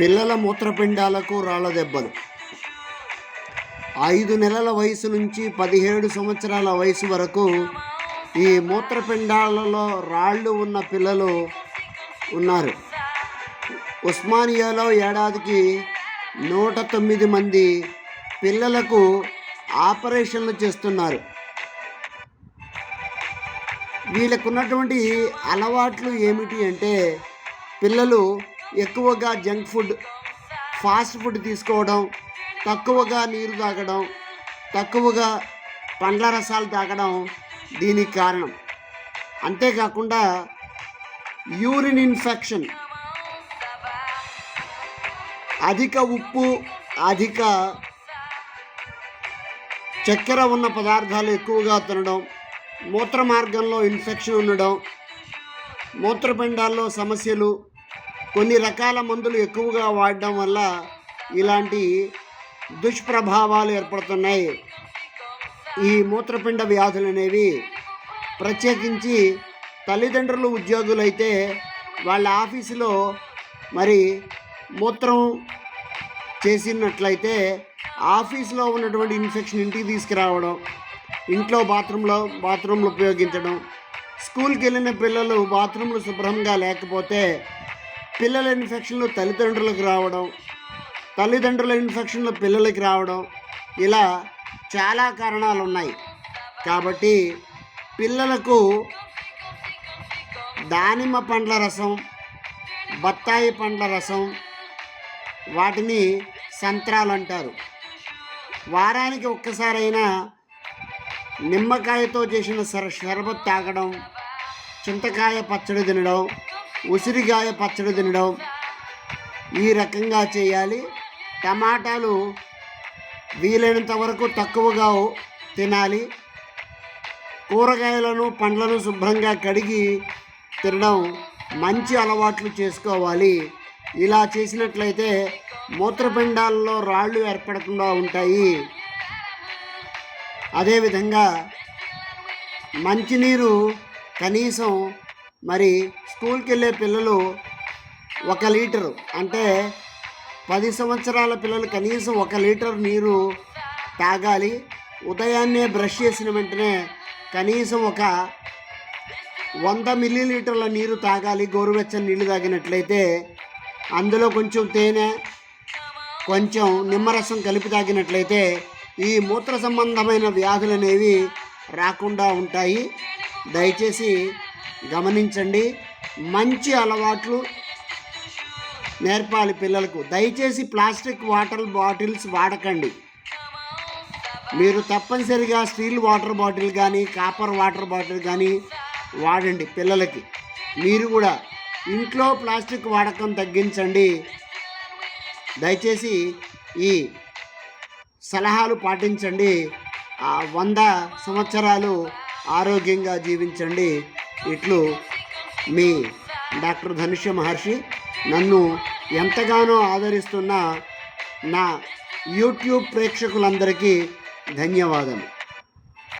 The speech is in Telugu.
పిల్లల మూత్రపిండాలకు రాళ్ళ దెబ్బలు. ఐదు నెలల వయసు నుంచి పదిహేడు సంవత్సరాల వయసు వరకు ఈ మూత్రపిండాలలో రాళ్ళు ఉన్న పిల్లలు ఉన్నారు. ఉస్మానియాలో ఏడాదికి నూట తొమ్మిది మంది పిల్లలకు ఆపరేషన్లు చేస్తున్నారు. వీళ్ళకున్నటువంటి అలవాట్లు ఏమిటి అంటే పిల్లలు ఎక్కువగా జంక్ ఫుడ్ ఫాస్ట్ ఫుడ్ తీసుకోవడం తక్కువగా నీరు తాగడం తక్కువగా పండ్ల రసాలు తాగడం దీనికి కారణం. అంతేకాకుండా యూరిన్ ఇన్ఫెక్షన్. అధిక ఉప్పు అధిక చక్కెర ఉన్న పదార్థాలు ఎక్కువగా తినడం మూత్ర మార్గంలో ఇన్ఫెక్షన్ ఉండడం మూత్రపిండాల్లో సమస్యలు కొన్ని రకాల మందులు ఎక్కువగా వాడడం వల్ల ఇలాంటి దుష్ప్రభావాలు ఏర్పడుతున్నాయి. ఈ మూత్రపిండ వ్యాధులు అనేవి ప్రత్యేకించి తల్లిదండ్రులు ఉద్యోగులైతే వాళ్ళ ఆఫీసులో మరి మూత్రం చేసినట్లయితే ఆఫీస్లో ఉన్నటువంటి ఇన్ఫెక్షన్ ఇంటికి తీసుకురావడం ఇంట్లో బాత్రూంలో బాత్రూమ్లు ఉపయోగించడం స్కూల్కి వెళ్ళిన పిల్లలు బాత్రూంలు శుభ్రంగా లేకపోతే పిల్లల ఇన్ఫెక్షన్లు తల్లిదండ్రులకు రావడం తల్లిదండ్రుల ఇన్ఫెక్షన్లు పిల్లలకి రావడం ఇలా చాలా కారణాలు ఉన్నాయి. కాబట్టి పిల్లలకు దానిమ్మ పండ్ల రసం బత్తాయి పండ్ల రసం వాటిని సంత్రాలు అంటారు. వారానికి ఒక్కసారైనా నిమ్మకాయతో చేసిన సర షర్బత్ తాగడం చింతకాయ పచ్చడి తినడం ఉసిరికాయ పచ్చడి తినడం ఈ రకంగా చేయాలి. టమాటాలు వీలైనంత వరకు తక్కువగా తినాలి. కూరగాయలను పండ్లను శుభ్రంగా కడిగి తినడం మంచి అలవాట్లు చేసుకోవాలి. ఇలా చేసినట్లయితే మూత్రపిండాల్లో రాళ్ళు ఏర్పడకుండా ఉంటాయి. అదేవిధంగా మంచినీరు కనీసం మరి స్కూల్కి వెళ్ళే పిల్లలు ఒక లీటరు అంటే పది సంవత్సరాల పిల్లలు కనీసం ఒక లీటర్ నీరు తాగాలి. ఉదయాన్నే బ్రష్ చేసిన వెంటనే కనీసం ఒక వంద మిల్లీలీటర్ల నీరు తాగాలి. గోరువెచ్చని నీళ్ళు తాగినట్లయితే అందులో కొంచెం తేనె కొంచెం నిమ్మరసం కలిపి తాగినట్లయితే ఈ మూత్ర సంబంధమైన వ్యాధులు అనేవి రాకుండా ఉంటాయి. దయచేసి గమనించండి. మంచి అలవాట్లు నేర్పాలి పిల్లలకు. దయచేసి ప్లాస్టిక్ వాటర్ బాటిల్స్ వాడకండి. మీరు తప్పనిసరిగా స్టీల్ వాటర్ బాటిల్ కానీ కాపర్ వాటర్ బాటిల్ కానీ వాడండి పిల్లలకి. మీరు కూడా ఇంట్లో ప్లాస్టిక్ వాడకం తగ్గించండి. దయచేసి ఈ సలహాలు పాటించండి. ఆ వంద సంవత్సరాలు ఆరోగ్యంగా జీవించండి. ఇట్లు మీ డాక్టర్ ధనుష్య మహర్షి నన్ను ఎంతగానో ఆదరిస్తున్న నా యూట్యూబ్ ప్రేక్షకులందరికీ ధన్యవాదాలు